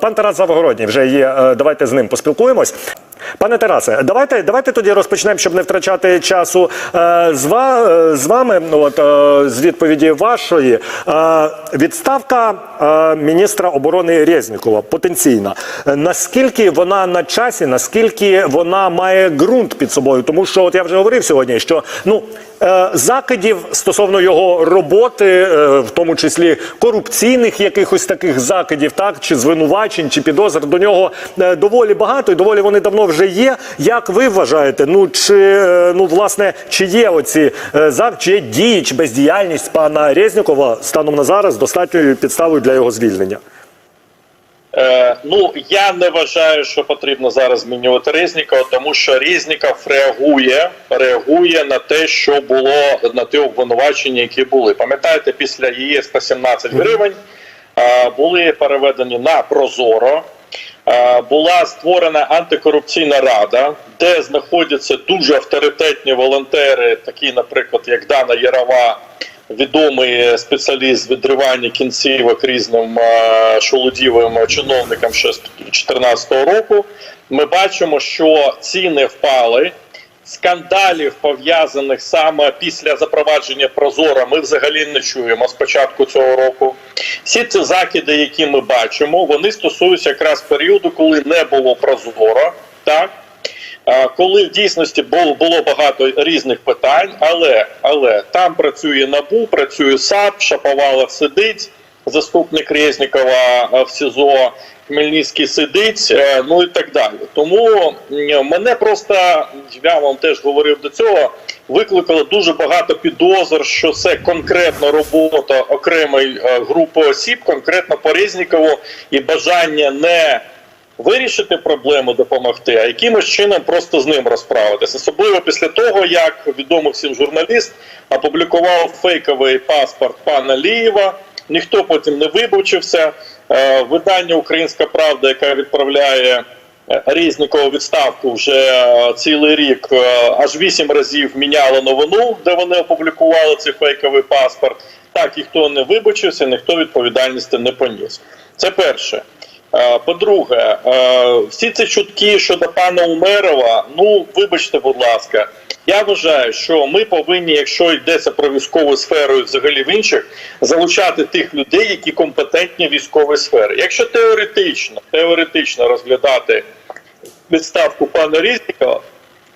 Пан Тарас Завгородній вже є. е, Давайте з ним поспілкуємось. Пане Тарасе, давайте, давайте тоді розпочнемо, щоб не втрачати часу е, з, ва, е, з вами. От з відповіді вашої відставка міністра оборони Резнікова потенційна. Наскільки вона на часі, наскільки вона має ґрунт під собою? Тому що от я вже говорив сьогодні, що ну. Е, Закидів стосовно його роботи, е, в тому числі корупційних якихось таких закидів, так чи звинувачень, чи підозр до нього е, доволі багато, і доволі вони давно вже є. Як ви вважаєте? Ну чи ну власне чи є оці зак, чи є дії чи бездіяльність пана Резнікова станом на зараз достатньою підставою для його звільнення? Е, ну я не вважаю, що потрібно зараз змінювати Резнікова, тому що Резніков реагує, реагує на те, що було на ті обвинувачення, які були. Пам'ятаєте, після ЄС 117 гривень е, були переведені на Прозоро. Е, Була створена антикорупційна рада, де знаходяться дуже авторитетні волонтери, такі, наприклад, як Дана Ярова, відомий спеціаліст відривання кінцівок різним е, шолодівим чиновникам ще з 2014 року. Ми бачимо, що ціни впали. Скандалів пов'язаних саме після запровадження Прозора ми взагалі не чуємо з початку цього року. Всі ці закиди, які ми бачимо, вони стосуються якраз періоду, коли не було Прозора, так коли в дійсності було, багато різних питань, але але там працює набу, працює САП, Шаповалов сидить, заступник Резнікова в СІЗО, Хмельницький сидить, е, ну і так далі. Тому мене просто я вам теж говорив до цього. Викликало дуже багато підозр, що це конкретно робота окремої е, групи осіб, конкретно по Резнікову, і бажання не вирішити проблему, допомогти, а якимось чином просто з ним розправитися. Особливо після того, як відомий всім журналіст опублікував фейковий паспорт пана Лієва. Ніхто потім не вибачився. Е, Видання Українська Правда, яка відправляє е, Резнікова відставку вже е, цілий рік, аж вісім разів міняло новину, де вони опублікували цей фейковий паспорт. Так ніхто не вибачився, ніхто відповідальності не поніс. Це перше. Е, По-друге, е, всі ці чутки щодо пана Умерова, ну вибачте, будь ласка, я вважаю, що ми повинні, якщо йдеться про військову сферу і взагалі в інших, залучати тих людей, які компетентні в військовій сфері. Якщо теоретично, теоретично розглядати відставку пана Різнікова,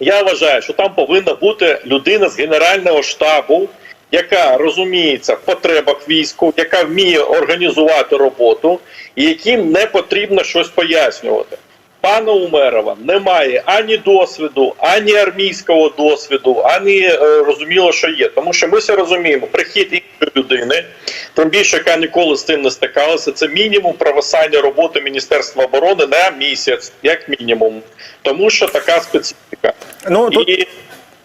я вважаю, що там повинна бути людина з генерального штабу, яка розуміється в потребах війську, яка вміє організувати роботу, і яким не потрібно щось пояснювати. Пана Умерова немає ані досвіду, ані армійського досвіду, ані е, розуміло, що є. Тому що ми все розуміємо, прихід іншої людини, тим більше, яка ніколи з цим не стикалася, це мінімум провисання роботи Міністерства оборони на місяць, як мінімум. Тому що така специфіка. Ну тут І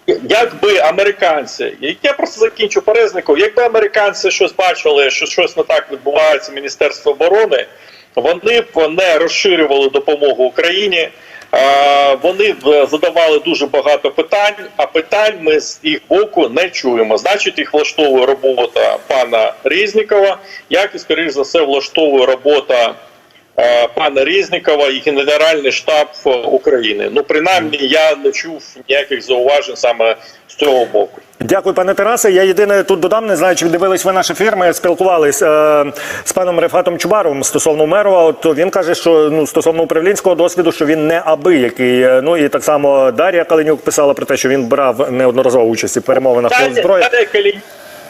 якби американці, я просто закінчу перезнику, якби американці щось бачили, що щось не так відбувається в Міністерстві оборони, вони б не розширювали допомогу Україні. Вони б задавали дуже багато питань, а питань ми з їх боку не чуємо. Значить, їх влаштовує робота пана Різнікова, як і скоріш за все влаштовує робота пана Різнікова і Генеральний штаб е, України. Ну, принаймні, я не чув ніяких зауважень саме з цього боку. Дякую, пане Тарасе. Я єдине тут додам, не знаю, чи дивились ви наш ефір. Ми спілкувались е, з паном Рефатом Чубаровим стосовно Мерова. От він каже, що ну стосовно управлінського досвіду, що він не абиякий. Е, Ну і так само Дар'я Калинюк писала про те, що він брав неодноразово участь у перемовинах про зброю. Дар'я Калінюк,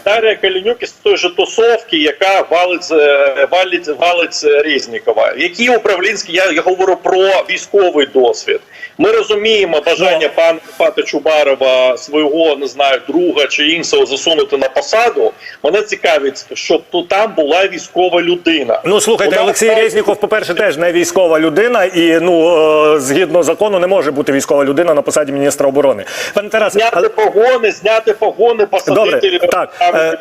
Дар'я Калінюк із той же тусовки, яка валить, е, валить, валить Резнікова. Які управлінські, я, я говорю про військовий досвід. Ми розуміємо бажання пана Пата Чубарова свого не знаю друга чи іншого засунути на посаду. Мене цікавить, щоб тут там була військова людина. Ну слухайте, Вона Олексій Резніков, по-перше, теж не військова людина, і ну е, згідно закону не може бути військова людина на посаді міністра оборони. Пане Тарасе, Зняти але- погони, зняти погони, посадити Добре, так. Е.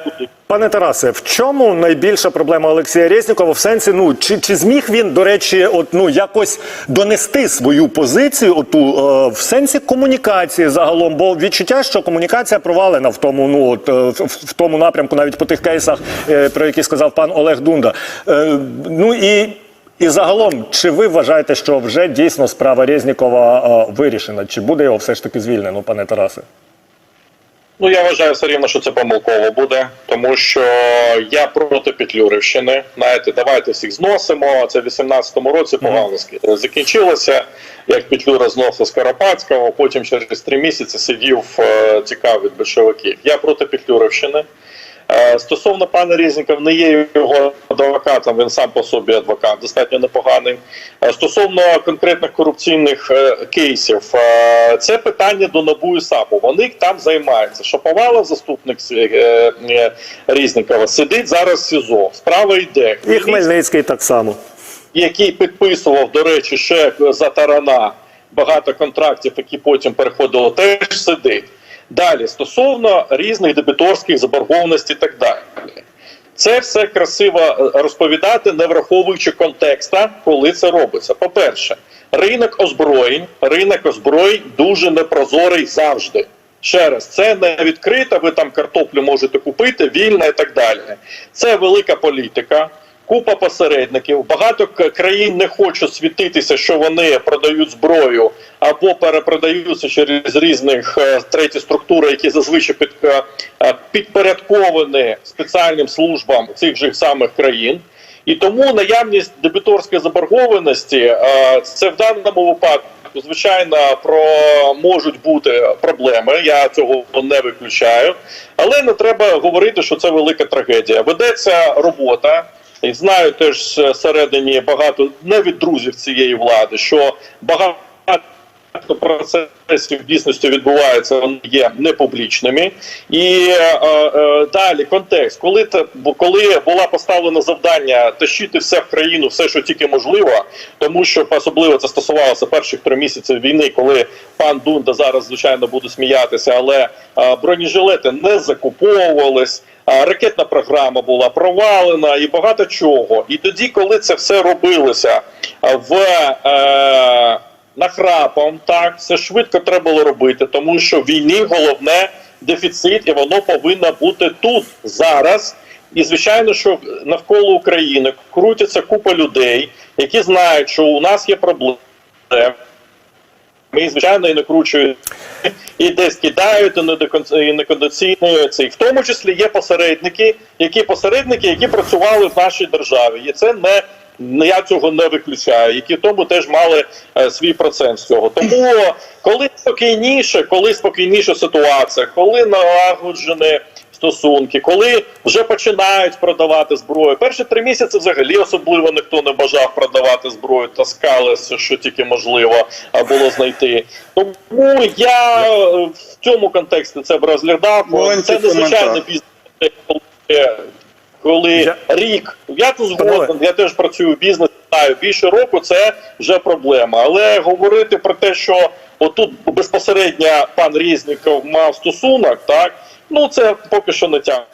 Пане Тарасе, в чому найбільша проблема Олексія Резнікова? В сенсі, ну чи, чи зміг він, до речі, от ну якось донести свою позицію оту е, в сенсі комунікації загалом? Бо відчуття, що комунікація провалена в тому, ну от е, в тому напрямку, навіть по тих кейсах, е, про які сказав пан Олег Дунда. Е, ну і І загалом, чи ви вважаєте, що вже дійсно справа Резнікова е, вирішена? Чи буде його все ж таки звільнено, пане Тарасе? Ну, я вважаю все рівно, що це помилково буде, тому що я проти Петлюрівщини. Знаєте, давайте всіх зносимо. Це в 18-му році погано ски- закінчилося. Як Петлюра зносив Скоропадського, потім через три місяці сидів цікавий тікав від большевиків. Я проти Петлюрівщини. Е, Стосовно пана Різніков, не є його адвокатом, він сам по собі адвокат, достатньо непоганий. Е, Стосовно конкретних корупційних е, кейсів, це питання до НАБУ і САПу. Вони там займаються. Шаповалов, заступник Різнікова, сидить зараз в СІЗО. Справа йде. І Хмельницький так само. який підписував, до речі, ще за Тарана багато контрактів, які потім переходили, теж сидить. Далі, стосовно різних дебіторських заборгованостей і так далі. Це все красиво е, розповідати, не враховуючи контекста, коли це робиться. По-перше, ринок озброєнь, ринок озброєнь дуже непрозорий завжди. Ще раз, це не відкрита, ви там картоплю можете купити, вільна і так далі. Це велика політика, купа посередників. Багато країн не хочуть світитися, що вони продають зброю або перепродаються через різних е, треті структури, які зазвичай під, е, е, підпорядковані спеціальним службам цих же самих країн. І тому наявність дебіторської заборгованості це в даному випадку. Звичайно, про можуть бути проблеми. Я цього не виключаю, але не треба говорити, що це велика трагедія. Ведеться робота. І знаю теж всередині багато не від друзів цієї влади, що багато процесів дійсності відбуваються, вони є непублічними. І е, е, далі контекст, коли те, коли була поставлена завдання тащити все в країну, все, що тільки можливо, тому що особливо це стосувалося перших три місяці війни, коли пан Дунда зараз звичайно буде сміятися, але е, бронежилети не закуповувались. Ракетна програма була провалена і багато чого. І тоді, коли це все робилося е, в е, нахрапом, так це швидко треба було робити, тому що в війні головне дефіцит, і воно повинно бути тут зараз. І звичайно, що навколо України крутяться купа людей, які знають, що у нас є проблеми. Ми, звичайно, і накручують і десь кидають, і недокон- і некондиційно це. І в тому числі є посередники, які посередники, які працювали в нашій державі. І це не я цього не виключаю, які в тому теж мали е, свій процент з цього. Тому коли спокійніше, коли спокійніша ситуація, коли налагоджені стосунки, коли вже починають продавати зброю. Перші три місяці взагалі особливо ніхто не бажав продавати зброю, таскалися, що тільки можливо було знайти. Тому я е, в цьому контексті це б розглядав. Маленький Це незвичайний бізнес, коли, коли Я- рік. Я тут згоден, я теж працюю в бізнесі, знаю, більше року це вже проблема. Але говорити про те, що отут безпосередньо пан Різніков мав стосунок, так ну це поки що не тягне.